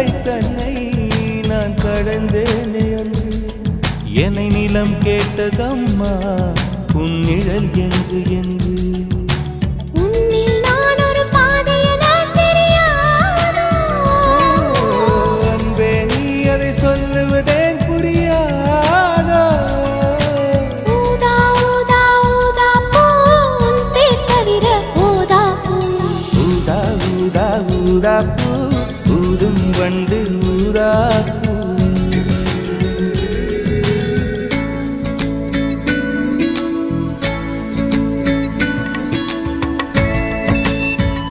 எல்லை தன்னை நான் கடந்தேனே அன்று. என்னை நிலம் கேட்டதம்மா உன் நிழல் என்று. என்று சொல்லுவதேன் புரியாதோ? ஊதா பூ ஊதும் வண்டு ஊரா